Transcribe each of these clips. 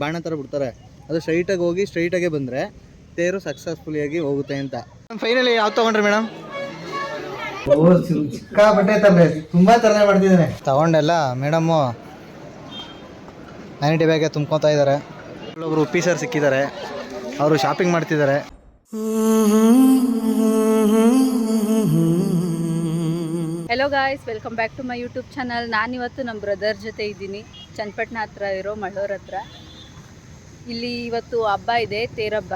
ಬಾಣ ತರ ಬಿಡ್ತಾರೆ. ಅದು ಸ್ಟ್ರೈಟ್ ಆಗಿ ಹೋಗಿ ಸ್ಟ್ರೈಟ್ ಆಗಿ ಬಂದ್ರೆ ತೇರು ಸಕ್ಸಸ್ಫುಲಿಯಾಗಿ ಹೋಗುತ್ತೆ ಅಂತ. ಫೈನಲಿ ಯಾವ್ದು ತಗೊಂಡ್ರಿ ಮೇಡಮ್ ಓ ಸಿಕ್ಕಾಪಟ್ಟೆ ತರಲೆ ತುಂಬಾ ತರಲೆ ಮಾಡ್ತಿದ್ದಾನೆ. ತಗೊಂಡೆಲ್ಲ ಮೇಡಮ್ ನೈಂಟಿ ಬ್ಯಾಗೆ ತುಂಬ್ಕೊತಾ ಇದ್ದಾರೆ ಒಬ್ಬರು ಉಪ್ಪಿ ಸರ್ ಸಿಕ್ಕಿದ್ದಾರೆ. ಅವರು ಶಾಪಿಂಗ್ ಮಾಡ್ತಿದ್ದಾರೆ. Hello guys welcome back to my YouTube channel ನಾನಿವತ್ತು ನಮ್ಮ ಬ್ರದರ್ ಜೊತೆ ಇದ್ದೀನಿ. ಚನ್ನಪಟ್ಟಣ ಹತ್ರ ಇರೋ ಮಳ್ಳೋರ್ ಹತ್ರ. ಇಲ್ಲಿ ಇವತ್ತು ಹಬ್ಬ ಇದೆ ತೇರಬ್ಬ.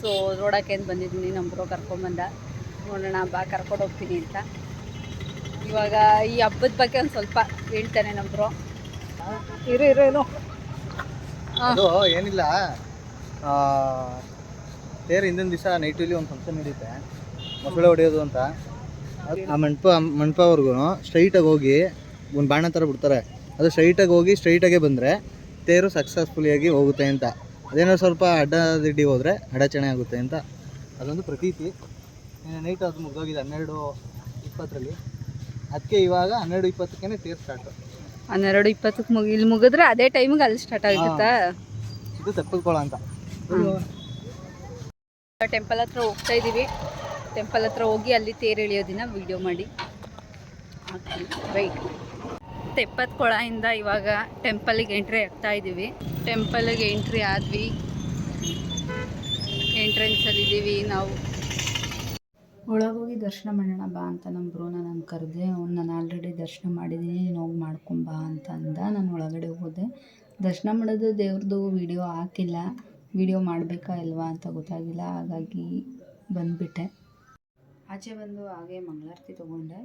ಸೊ ನೋಡೋಕ್ಕೆ ಅಂತ ಬಂದಿದ್ದೀನಿ ನಮ್ಮ ಬ್ರೋ ಕರ್ಕೊಂಬಂದ. ನೋಡೋಣ ಹಬ್ಬ ಕರ್ಕೊಂಡು ಹೋಗ್ತೀನಿ ಅಂತ. ಇವಾಗ ಈ ಹಬ್ಬದ ಬಗ್ಗೆ ಒಂದು ಸ್ವಲ್ಪ ಹೇಳ್ತಾನೆ ನಮ್ಮ ಬ್ರೋ ಇರು ಇರು ಇರು. ಹಾಂ ಅದು ಏನಿಲ್ಲ. ಆ, ತೇರು ಹಿಂದಿನ ದಿವಸ ನೈಟಲ್ಲಿ ಒಂದು ಫಂಕ್ಷನ್ ನಡೀತೆ. ಮೊಸಳೆ ಹೊಡೆಯೋದು ಅಂತ. ಆ ಮಂಟಪ ಮಂಟಪವರೆಗೂ ಸ್ಟ್ರೈಟಾಗಿ ಹೋಗಿ ಒಂದು ಬಾಣ ಥರ ಬಿಡ್ತಾರೆ. ಅದು ಸ್ಟ್ರೈಟಾಗಿ ಹೋಗಿ ಸ್ಟ್ರೈಟಾಗೆ ಬಂದರೆ ತೇರು ಸಕ್ಸಸ್ಫುಲಿಯಾಗಿ ಹೋಗುತ್ತೆ ಅಂತ. ಅದೇನೋ ಸ್ವಲ್ಪ ಅಡ್ಡ ದಿಡ್ಡಿ ಹೋದರೆ ಅಡಚಣೆ ಆಗುತ್ತೆ ಅಂತ ಅದೊಂದು ಪ್ರತೀತಿ. ನೈಟ್ ಅದು ಮುಗಿದೋಗಿದೆ ಹನ್ನೆರಡು ಇಪ್ಪತ್ತರಲ್ಲಿ. ಅದಕ್ಕೆ ಇವಾಗ ಹನ್ನೆರಡು ಇಪ್ಪತ್ತಕ್ಕೇನೆ ತೀರ್ ಸ್ಟಾರ್ಟು ಹನ್ನೆರಡು ಇಪ್ಪತ್ತಕ್ಕೆ ಮುಗಿ ಇಲ್ಲಿ ಮುಗಿದ್ರೆ ಅದೇ ಟೈಮಿಗೆ ಅಲ್ಲಿ ಸ್ಟಾರ್ಟ್ ಆಗುತ್ತಾ? ಇದು ತಪ್ಪಿಸ್ಕೊಳ್ಳೋ ಅಂತ. ಟೆಂಪಲ್ ಹತ್ರ ಹೋಗ್ತಾ ಇದ್ದೀವಿ ಟೆಂಪಲ್ ಹತ್ರ ಹೋಗಿ ಅಲ್ಲಿ ತೇರು ಎಳೆಯೋದಿನ ವಿಡಿಯೋ ಮಾಡಿ. ಹಾಕ್ತೀನಿ. ರೈಟ್ ತೆಪ್ಪದ ಕೊಳಯಿಂದ ಇವಾಗ ಟೆಂಪಲಿಗೆ ಎಂಟ್ರಿ ಆಗ್ತಾ ಇದ್ದೀವಿ. ಟೆಂಪಲಿಗೆ ಎಂಟ್ರಿ ಆದ್ವಿ. ಎಂಟ್ರೆನ್ಸಲ್ಲಿ ಇದ್ದೀವಿ ನಾವು. ಒಳಗೋಗಿ ದರ್ಶನ ಮಾಡೋಣ ಬಾ ಅಂತ ನಮ್ಮ ಬ್ರೋನ ನಾನು ಕರೆದೆ. ಅವ್ನು ನಾನು ಆಲ್ರೆಡಿ ದರ್ಶನ ಮಾಡಿದ್ದೀನಿ, ನೀನು ಹೋಗಿ ಮಾಡ್ಕೊಂಬಾ ಅಂತ ಅಂದ. ನಾನು ಒಳಗಡೆ ಹೋದೆ. ದರ್ಶನ ಮಾಡೋದು ದೇವ್ರದ್ದು ವಿಡಿಯೋ ಹಾಕಿಲ್ಲ. ವಿಡಿಯೋ ಮಾಡಬೇಕಾ ಇಲ್ವಾ ಅಂತ ಗೊತ್ತಾಗಿಲ್ಲ. ಹಾಗಾಗಿ ಬಂದುಬಿಟ್ಟೆ. ಆಚೆ ಬಂದು ಹಾಗೆ ಮಂಗಳಾರತಿ ತೊಗೊಂಡೆ.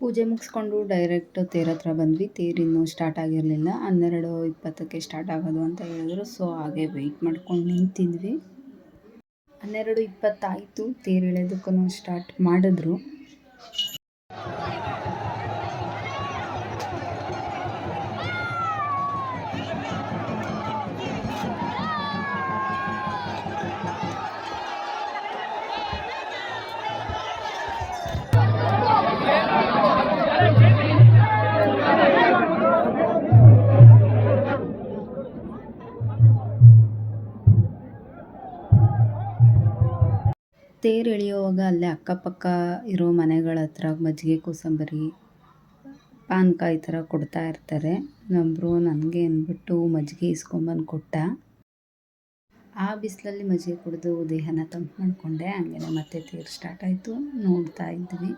ಪೂಜೆ ಮುಗಿಸ್ಕೊಂಡು ಡೈರೆಕ್ಟ್ ತೇರ ಹತ್ರ ಬಂದ್ವಿ. ತೇರಿನ್ನೂ ಸ್ಟಾರ್ಟ್ ಆಗಿರಲಿಲ್ಲ. ಹನ್ನೆರಡು ಇಪ್ಪತ್ತಕ್ಕೆ ಸ್ಟಾರ್ಟ್ ಆಗೋದು ಅಂತ ಹೇಳಿದ್ರು. ಸೊ ಹಾಗೆ ವೆಯ್ಟ್ ಮಾಡ್ಕೊಂಡು ನಿಂತಿದ್ವಿ. ಹನ್ನೆರಡು ಇಪ್ಪತ್ತಾಯಿತು. ತೇರು ಎಳೆಯೋದಕ್ಕೂ ಸ್ಟಾರ್ಟ್ ಮಾಡಿದ್ರು. ತೇರು ಎಳೆಯುವಾಗ ಅಲ್ಲೇ ಅಕ್ಕಪಕ್ಕ ಇರೋ ಮನೆಗಳ ಹತ್ರ ಮಜ್ಜಿಗೆ, ಕೋಸಂಬರಿ ಪಾನಕ ಈ ಥರ ಕೊಡ್ತಾ ಇರ್ತಾರೆ. ನಮ್ಮರು ನನಗೆ ಅಂದ್ಬಿಟ್ಟು ಮಜ್ಜಿಗೆ ಇಸ್ಕೊಂಬಂದು ಕೊಟ್ಟ. ಆ ಬಿಸಿಲಲ್ಲಿ ಮಜ್ಜಿಗೆ ಕುಡಿದು ದೇಹನ ತಂಪು ಮಾಡಿಕೊಂಡೆ. ಹಂಗೆ ಮತ್ತೆ ತೇರು ಸ್ಟಾರ್ಟ್ ಆಯಿತು. ನೋಡ್ತಾ ಇದ್ವಿ.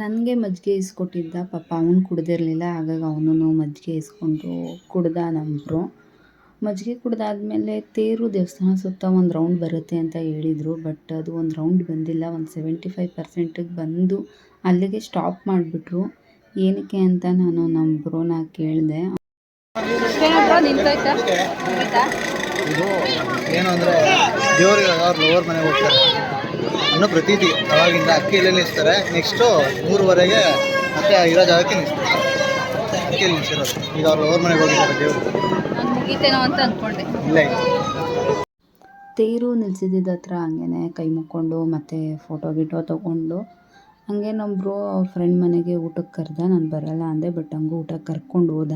ನನಗೆ ಮಜ್ಜಿಗೆ ಇಸ್ಕೊಟ್ಟಿದ್ದ ಪಾಪ ಅವನು ಕುಡ್ದಿರಲಿಲ್ಲ ಹಾಗಾಗಿ ಅವನು ಮಜ್ಜಿಗೆ ಇಸ್ಕೊಂಡು ಕುಡ್ದ ನಮ್ಮಬ್ರು ಮಜ್ಜಿಗೆ ಕುಡ್ದಾದ್ಮೇಲೆ ತೇರು ದೇವಸ್ಥಾನ ಸುತ್ತ ಒಂದು ರೌಂಡ್ ಬರುತ್ತೆ ಅಂತ ಹೇಳಿದರು ಬಟ್ ಅದು ಒಂದು ರೌಂಡ್ ಬಂದಿಲ್ಲ ಒಂದು ಸೆವೆಂಟಿ ಫೈವ್ ಪರ್ಸೆಂಟಿಗೆ ಬಂದು ಅಲ್ಲಿಗೆ ಸ್ಟಾಪ್ ಮಾಡಿಬಿಟ್ರು. ಏನಕ್ಕೆ ಅಂತ ನಾನು ನಮ್ಮ ಬ್ರೋನ ಕೇಳಿದೆ ಇದು ಏನು ಅಂದರೆ ದೇವರಿಗೆ ಅವ್ರ ಲೋವರ್ ಮನೆಗೆ ಹೋಗ್ತಾರೆ? ಅನ್ನೋ ಪ್ರತೀತಿ ಅವಾಗಿಂದ ಅಕ್ಕಿ ಎಲ್ಲೇ ನಿಲ್ಲಿಸ್ತಾರೆ ನೆಕ್ಸ್ಟು ಮೂರುವರೆಗೆ ಮತ್ತೆ ಇರೋ ಜಾಗಕ್ಕೆ ನಿಲ್ಲಿಸ್ತಾರೆ ಅಕ್ಕಿ ನಿಲ್ಲಿಸಿರೋದು ಈಗ ಅವ್ರು ಲೋವರ್ ಮನೆಗೆ ಹೋಗಿದ್ದಾರೆ ದೇವರು. ಅಂತ ಅಂದ್ಕೊಂಡೆ ಇಲ್ಲ ಇಲ್ಲ. ತೇರು ನಿಲ್ಸಿದ್ದ ಹತ್ರ ಹಂಗೇನೆ ಕೈ ಮುಕ್ಕೊಂಡು ಮತ್ತು ಫೋಟೋ ಗಿಟೋ ತೊಗೊಂಡು. ಹಂಗೆ ನಮ್ಮಬ್ರು ಅವ್ರ ಫ್ರೆಂಡ್ ಮನೆಗೆ ಊಟಕ್ಕೆ ಕರೆದ. ನಾನು ಬರಲ್ಲ ಅಂದೆ ಬಟ್ ಹಂಗೂ ಊಟಕ್ಕೆ ಕರ್ಕೊಂಡು ಹೋದ.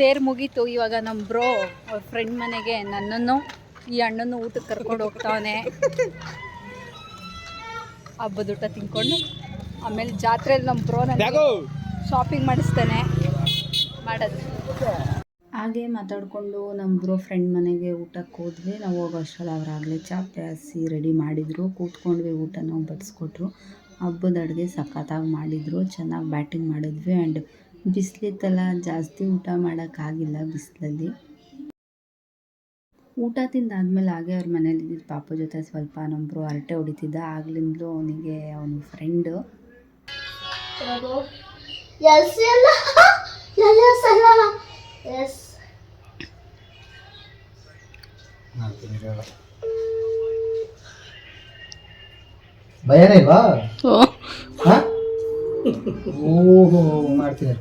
ತೇರು ಮುಗೀತು. ಇವಾಗ ನಮ್ಮ ಬ್ರೋ ಅವ್ರ ಫ್ರೆಂಡ್ ಮನೆಗೆ ನನ್ನನ್ನು ಈ ಅಣ್ಣನ್ನು ಊಟಕ್ಕೆ ಕರ್ಕೊಂಡು ಹೋಗ್ತಾವನೆ ಹಬ್ಬದ ಊಟ ತಿನ್ಕೊಂಡು ಆಮೇಲೆ ಜಾತ್ರೆಯಲ್ಲಿ ನಮ್ಮ ಬ್ರೋ ನನಗೆ ಶಾಪಿಂಗ್ ಮಾಡಿಸ್ತಾನೆ. ಮಾಡೋದು. ಹಾಗೆ ಮಾತಾಡಿಕೊಂಡು ನಮ್ಮ ಬ್ರೋ ಫ್ರೆಂಡ್ ಮನೆಗೆ ಊಟಕ್ಕೆ ಹೋದ್ವಿ. ನಾವು ಹೋಗೋ ಅಷ್ಟರಲ್ಲಿ ಅವರಾಗಲೇ ಚಾಪೆ ಪ್ಯಾಸಿ ರೆಡಿ ಮಾಡಿದರು. ಕೂತ್ಕೊಂಡ್ವಿ ಊಟನ ಬಡಿಸ್ಕೊಟ್ರು. ಹಬ್ಬದ ಅಡುಗೆ ಸಖತ್ತಾಗಿ ಮಾಡಿದರು. ಚೆನ್ನಾಗಿ ಬ್ಯಾಟಿಂಗ್ ಮಾಡಿದ್ವಿ. ಆ್ಯಂಡ್ ಬಿಸಿಲಿತ್ತಲ್ಲ ಜಾಸ್ತಿ ಊಟ ಮಾಡೋಕ್ಕಾಗಿಲ್ಲ ಬಿಸಿಲಲ್ಲಿ. ಊಟ ತಿಂದಾದ್ಮೇಲೆ ಹಾಗೆ ಅವ್ರ ಮನೇಲಿ ಇದ್ದಿದ್ದು ಪಾಪು ಜೊತೆ ಸ್ವಲ್ಪ ನಮ್ಮಬ್ರು ಹರಟೆ ಹೊಡಿತಿದ್ದ. ಆಗ್ಲಿಂದಲೂ ಅವನಿಗೆ ಅವನ ಫ್ರೆಂಡು. ಭಯನೇ ಇಲ್ವಾ? ಹಾಂ ಓಹೋ ಮಾಡ್ತಿದ್ದಾರೆ.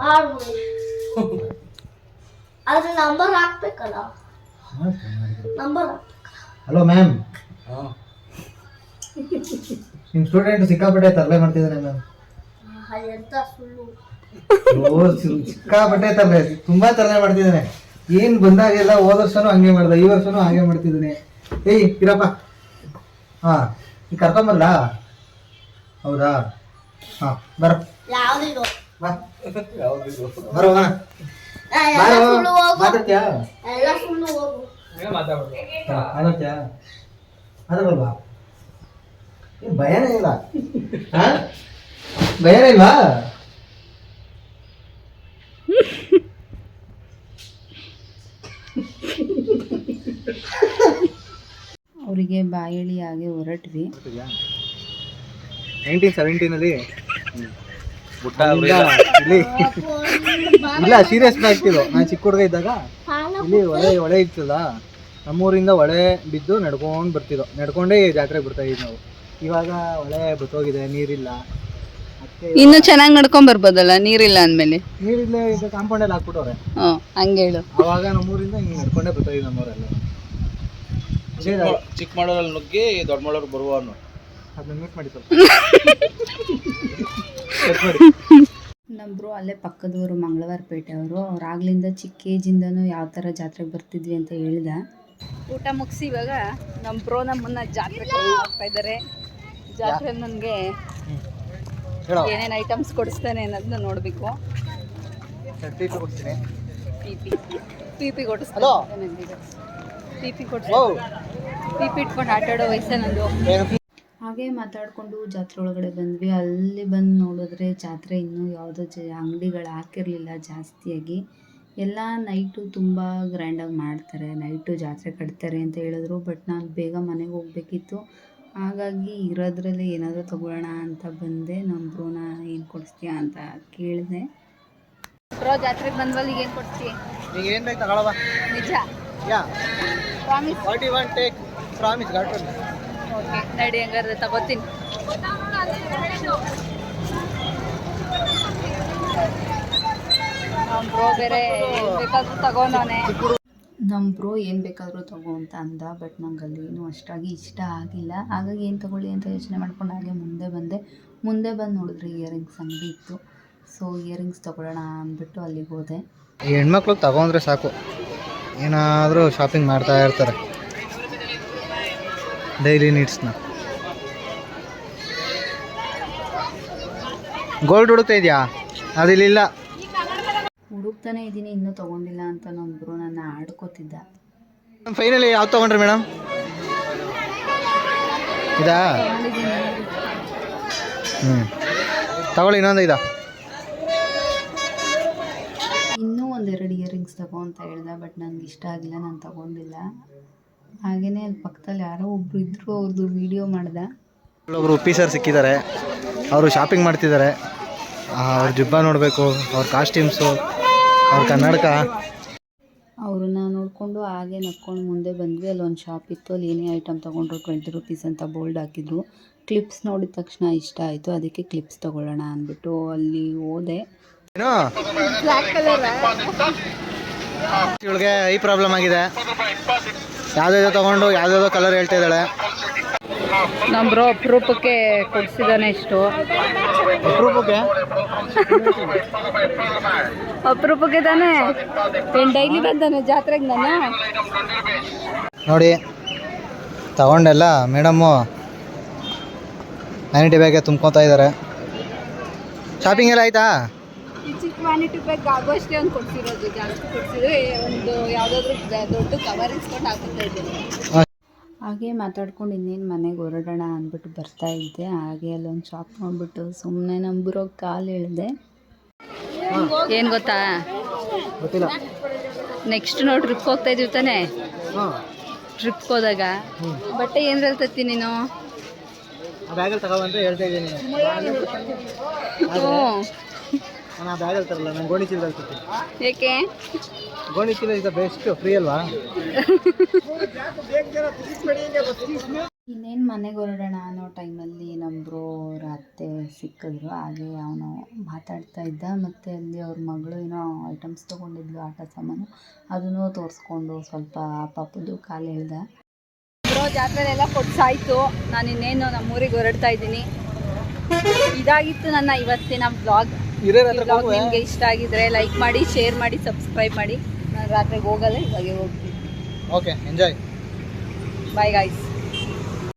ಮಾಡ್ಬೋದು ಆದ್ರೆ ನಂಬರ್ ಹಾಕ್ಬೇಕಲ್ಲ? ನಂಬರ್ ಹಲೋ ಮ್ಯಾಮ್ ನಿಮ್ಮ ಸ್ಟೂಡೆಂಟ್ ಸಿಕ್ಕಾಪಟ್ಟೆ ತರಲೆ ಮಾಡ್ತಿದ್ದಾನೆ ಮ್ಯಾಮ್ ಎಂತ ಸುಳ್ಳು. ಓ ಸಿಕ್ಕಾಪಟ್ಟೆ ತರಲೆ. ತುಂಬಾ ತರಲೆ ಮಾಡ್ತಿದ್ದಾನೆ ಏನ್ ಬಂದಾಗೆಲ್ಲ ಹೋದ ವರ್ಷನೂ ಹಂಗೆ ಮಾಡ್ದ ಈ ವರ್ಷನು ಹಾಗೆ ಮಾಡ್ತಿದ್ದಾನೆ ಏಯ್ ಇರಪ್ಪ. ಹಾ ಈ ಕರ್ಕೊಂಬಲ್ಲ ಹೌದಾ? ಹಾ ಬರ. ಯಾವ್ದಿದು? ಬಾ. ಬರೋ ಹೋಗೋಣ. ಎಲ್ಲ ಬಾರೋ. ಹೋಗು. ಮಾತಾಡ್ತೀಯಾ? ಎಲ್ಲ ಸುಳ್ಳು ಹೋಗು. ಹಾ, ಮಾತಾಡ್ತೀಯಾ? ಮಾತಾಡಲ್ವಾ ಏನ್ ಭಯನೇ ಇಲ್ಲ. ಹಾ? ಭಯನೇ ಇಲ್ವಾ? ಅವರಿಗೆ ಬಾಯಳಿ ಆಗಿ ಹೊರಟ್ವಿ. ನೈನ್ಟೀನ್ ಸೆವೆಂಟೀನಲ್ಲಿ ಇಲ್ಲಿ ಇಲ್ಲ ಸೀರಿಯಸ್ ಆಗ್ತಿದ್ರು ನಾನು ಚಿಕ್ಕ ಹುಡುಗ ಇದ್ದಾಗ ಇಲ್ಲಿ ಒಳೆ ಒಳೆ ಇರ್ತದ ನಮ್ಮೂರಿಂದ ಒಳೆ ಬಿದ್ದು ನಡ್ಕೊಂಡು ಬರ್ತಿದ್ದೋ ನಡ್ಕೊಂಡೇ ಜಾತ್ರೆಗೆ ಬರ್ತಾ ಇದ್ವಿ ನಾವು. ಇವಾಗ ಒಳೆ ಬತ್ತೋಗಿದೆ ನೀರಿಲ್ಲ. ಇನ್ನು ಚೆನ್ನಾಗಿ ನಡ್ಕೊಂಡ್ ಬರ್ಬೋದಲ್ಲ ನೀರಿಲ್ಲ ಅಂದ್ಮೇಲೆ? ನೀರಿಲ್ಲ ಈಗ ಕಾಂಪೌಂಡಲ್ಲಿ ಹಾಕ್ಬಿಟ್ಟವ್ರೆ. ಹ್ಞೂ ಹಂಗೆ ಹೇಳು. ಅವಾಗ ನಮ್ಮೂರಿಂದ ಹಿಂಗೆ ನಡ್ಕೊಂಡೇ ಬರ್ತಾ ಇದ್ವಿ ನಮ್ಮೂರೆಲ್ಲ. ಇದೇ ದಾರಿ. ಚಿಕ್ಕ ಮಾಡೋರಲ್ಲಿ ನುಗ್ಗಿ ದೊಡ್ಡ ಮಾಡೋರು ಬರುವನು ಬ್ರೋ. ನಮ್ಮಬ್ರು ಅಲ್ಲೇ ಪಕ್ಕದವರು ಮಂಗಳವಾರ ಅವರು ಅವ್ರು ಆಗ್ಲಿಂದ ಚಿಕ್ಕ ಏಜಿಂದನೂ ಯಾವ ಥರ ಜಾತ್ರೆಗೆ ಬರ್ತಿದ್ವಿ ಅಂತ ಹೇಳ್ದ. ಊಟ ಮುಗಿಸಿ ಇವಾಗ ನಮ್ಮ ಬ್ರೋ ನಮ್ಮನ್ನ ಜಾತ್ರೆ ಹೋಗ್ತಾ ಇದ್ದಾರೆ ಜಾತ್ರೆ ನನಗೆ ಏನೇನು ಐಟಮ್ಸ್ ಕೊಡಿಸ್ತಾನೆ ಅನ್ನೋದನ್ನ ನೋಡಬೇಕು. ಪಿ ಪಿ ಪಿ ಪಿ Hello. ಕೊಡಿಸ್ತಾನೆ. ಪಿ ಪಿ ಕೊಡಿಸ್ ಓ ಪಿ ಪಿ ಇಟ್ಕೊಂಡು ಆಟಾಡೋ ವಯಸ್ಸೇ ನಂದು. ಹಾಗೆ ಮಾತಾಡಿಕೊಂಡು ಜಾತ್ರೆ ಒಳಗಡೆ ಬಂದ್ವಿ. ಅಲ್ಲಿ ಬಂದು ನೋಡಿದ್ರೆ ಜಾತ್ರೆ ಇನ್ನೂ ಯಾವುದೋ ಜ ಅಂಗಡಿಗಳು ಹಾಕಿರಲಿಲ್ಲ ಜಾಸ್ತಿಯಾಗಿ. ಎಲ್ಲ ನೈಟು ತುಂಬ ಗ್ರ್ಯಾಂಡಾಗಿ ಮಾಡ್ತಾರೆ. ನೈಟು ಜಾತ್ರೆ ಕಟ್ತಾರೆ ಅಂತ ಹೇಳಿದ್ರು. ಬಟ್ ನಾನು ಬೇಗ ಮನೆಗೆ ಹೋಗ್ಬೇಕಿತ್ತು. ಹಾಗಾಗಿ ಇರೋದ್ರಲ್ಲಿ ಏನಾದರೂ ತಗೊಳ್ಳೋಣ ಅಂತ ಬಂದೆ. ನಮ್ಮ ಬ್ರೋನ ಏನು ಕೊಡಿಸ್ತೀಯಾ ಅಂತ ಕೇಳಿದೆ. ಬ್ರೋ ಜಾತ್ರೆಗೆ ಬಂದವಲ್ಲಿ ಏನು ಕೊಡ್ತೀಯ ಈಗ ಏನು ಬೇಕು ತಗೊಳವ ನಿಜ. Yeah. Promise what you want take promise got okay ನಡಿ ಹಂಗಾದ್ರೆ ತಗೋತೀನಿ. ನಮ್ಮ ಬ್ರೋ ಬೇರೆ ಏನ್ ಬೇಕಾದ್ರೂ ತಗೊಂಡವನೆ ನಮ್ಮ ಬ್ರೋ ಏನು ಬೇಕಾದರೂ ತಗೋ ಅಂತ ಅಂದ ಬಟ್ ನಂಗೆ ಅಲ್ಲಿ ಏನು ಅಷ್ಟಾಗಿ ಇಷ್ಟ ಆಗಿಲ್ಲ. ಹಾಗಾಗಿ ಏನು ತಗೊಳ್ಳಿ ಅಂತ ಯೋಚನೆ ಮಾಡ್ಕೊಂಡು ಹಾಗೆ ಮುಂದೆ ಬಂದೆ. ಮುಂದೆ ಬಂದು ನೋಡಿದ್ರೆ ಇಯರಿಂಗ್ಸ್ ಅಂಗಡಿ ಇತ್ತು. ಸೊ ಇಯರಿಂಗ್ಸ್ ತಗೊಳ್ಳೋಣ ಅಂದ್ಬಿಟ್ಟು ಅಲ್ಲಿಗೆ ಹೋದೆ. ಹೆಣ್ಮಕ್ಳು ತಗೊಂಡ್ರೆ ಸಾಕು. ಏನಾದರೂ ಶಾಪಿಂಗ್ ಮಾಡ್ತಾ ಇರ್ತಾರೆ. ಡೈಲಿ ನೀಡ್ಸ್ನ. ಗೋಲ್ಡ್ ಹುಡುಕ್ತಾ ಇದೆಯಾ? ಅದಿಲ್ಲ ಹುಡುಕ್ತಾನೆ ಇದ್ದೀನಿ ಇನ್ನೂ ತೊಗೊಂಡಿಲ್ಲ ಅಂತ ನಮ್ಮ ಬ್ರೋ ನನ್ನ ಆಡ್ಕೋತಿದ್ದ. ಫೈನಲಿ ಯಾವ್ದು ತೊಗೊಂಡ್ರಿ ಮೇಡಮ್ ಇದಾ? ಹ್ಞೂ ತಗೊಳ್ಳಿ ಇನ್ನೊಂದು ಇದಾ ಇನ್ನೂ ಒಂದೆರಡು ಇಯರಿಂಗ್ಸ್ ತಗೋ ಅಂತ ಹೇಳ್ದೆ ಬಟ್ ನನಗೆ ಇಷ್ಟ ಆಗಿಲ್ಲ ನಾನು ತಗೊಂಡಿಲ್ಲ. ಹಾಗೆಯೇ ಅಲ್ಲಿ ಪಕ್ಕದಲ್ಲಿ ಯಾರೋ ಒಬ್ರು ಇದ್ರು ಅವ್ರದ್ದು ವಿಡಿಯೋ ಮಾಡ್ದೆ. ಉಪ್ಪಿ ಸರ್ ಸಿಕ್ಕಿದ್ದಾರೆ. ಅವರು ಶಾಪಿಂಗ್ ಮಾಡ್ತಿದ್ದಾರೆ. ಅವ್ರ ಜುಬ್ಬ ನೋಡಬೇಕು ಅವ್ರ ಕಾಸ್ಟ್ಯೂಮ್ಸು ಅವ್ರ ಕನ್ನಡಕ. ಅವ್ರನ್ನ ನೋಡಿಕೊಂಡು ಹಾಗೆ ನಡ್ಕೊಂಡು ಮುಂದೆ ಬಂದ್ವಿ. ಅಲ್ಲಿ ಒಂದು ಶಾಪ್ ಇತ್ತು. ಅಲ್ಲಿ ಏನೇ ಐಟಮ್ ತೊಗೊಂಡ್ರು ಟ್ವೆಂಟಿ ರುಪೀಸ್ ಅಂತ ಬೋಲ್ಡ್ ಹಾಕಿದ್ರು. ಕ್ಲಿಪ್ಸ್ ನೋಡಿದ ತಕ್ಷಣ ಇಷ್ಟ ಆಯಿತು. ಅದಕ್ಕೆ ಕ್ಲಿಪ್ಸ್ ತೊಗೊಳ್ಳೋಣ ಅಂದ್ಬಿಟ್ಟು ಅಲ್ಲಿ ಹೋದೆ. ಏನು? ಇವಳಿಗೆ ಈ ಪ್ರಾಬ್ಲಮ್ ಆಗಿದೆ. ಯಾವುದಾದ್ರು ತಗೊಂಡು ಯಾವುದೋ ಕಲರ್ ಹೇಳ್ತಾ ಇದ್ದಾಳೆ. ನಮ್ಮ ಬ್ರೋ ಅಪರೂಪಕ್ಕೆ ಕೊಡ್ಸಿದಾನೆ ಇಷ್ಟು. ಅಪ್ರೂಪಕ್ಕೆ? ಅಪರೂಪಕ್ಕೆ ತಾನೇ? ಏನು ಡೈಲಿ ಬಂದಾನೆ ಜಾತ್ರೆಗೆ ನಾನು ನೋಡಿ ತಗೊಂಡೆಲ್ಲ ಮೇಡಮ್ಮು ವ್ಯಾನಿಟಿ ಬ್ಯಾಗೆ ತುಂಬ್ಕೊತಾ ಇದ್ದಾರೆ. ಶಾಪಿಂಗ್ ಎಲ್ಲ ಆಯ್ತಾ? ಈ ಬ್ಯಾಗ್ ಆಗೋ ಅಷ್ಟೇ ಆಗೋಷ್ಟೇ ಒಂದು ಕೊಡ್ಸಿರೋದು ಜಾಸ್ತಿ ಕೊಡ್ಸಿದ್ರೆ ಒಂದು ಯಾವುದಾದ್ರೂ ದೊಡ್ಡ ಕವರ್ ಇಸ್ಕೊಂಡು ಹಾಕುತ್ತಾ ಇದ್ದೀನಿ. ಹಾಗೆ ಮಾತಾಡ್ಕೊಂಡು ಇನ್ನೇನು ಮನೆಗೆ ಹೊರಡೋಣ ಅಂದ್ಬಿಟ್ಟು ಬರ್ತಾ ಇದ್ದೆ. ಹಾಗೆ ಅಲ್ಲೊಂದು ಶಾಪ್ ನೋಡ್ಬಿಟ್ಟು ಸುಮ್ಮನೆ ನಂಬಿರೋ ಕಾಲು ಹೇಳಿದೆ. ಏನು ಗೊತ್ತಾ? ಗೊತ್ತಿಲ್ಲ. ನೆಕ್ಸ್ಟ್ ನಾವು ಟ್ರಿಪ್ ಹೋಗ್ತಾ ಇದೀವಿ ತಾನೇ? ಟ್ರಿಪ್ ಟ್ರಿಪ್ಗೆ ಹೋದಾಗ. ಬಟ್ಟೆ ಏನು ಹೇಳ್ತತ್ತಿ ನೀನು? ಹ್ಞೂ ನಾನು ತರಲ್ಲ ನಾನು ಗೋಣಿ ಚೀಲ ತರ್ತೀನಿ ಏಕೆ? ಗೋಣಿ ಚೀಲ ಇಸ್ ದ ಬೆಸ್ಟ್ ಫ್ರೀ ಅಲ್ವಾ? ಇನ್ನೇನು ಮನೆಗೆ ಹೊರಡೋಣ ಅನ್ನೋ ಟೈಮಲ್ಲಿ ನಮ್ಮ ಬ್ರೋ ಅವ್ರ ಅತ್ತೆ ಸಿಕ್ಕಿದ್ರು. ಹಾಗೆ ಅವನು ಮಾತಾಡ್ತಾ ಇದ್ದ. ಮತ್ತು ಅಲ್ಲಿ ಅವ್ರ ಮಗಳು ಏನೋ ಐಟಮ್ಸ್ ತೊಗೊಂಡಿದ್ಲು ಆಟ ಸಾಮಾನು. ಅದನ್ನು ತೋರಿಸ್ಕೊಂಡು ಸ್ವಲ್ಪ ಪಾಪದ್ದು ಕಾಲು ಎಳ್ದ ಬ್ರೋ ಜಾತ್ರೆಲೆಲ್ಲ ಕೊಡ್ಸಾಯ್ತು. ನಾನು ಇನ್ನೇನು ನಮ್ಮೂರಿಗೆ ಹೊರಡ್ತಾ ಇದ್ದೀನಿ. ಇದಾಗಿತ್ತು ನನ್ನ ಇವತ್ತಿನ ಬ್ಲಾಗ್ ನಿಮಗೆ ಇಷ್ಟ ಆಗಿದ್ರೆ ಲೈಕ್ ಮಾಡಿ ಶೇರ್ ಮಾಡಿ ಸಬ್ಸ್ಕ್ರೈಬ್ ಮಾಡಿ. ನಾನು ರಾತ್ರಿಗೆ ಹೋಗಲ್ಲ ಇವಾಗೆ ಹೋಗ್ತೀನಿ. Okay enjoy bye guys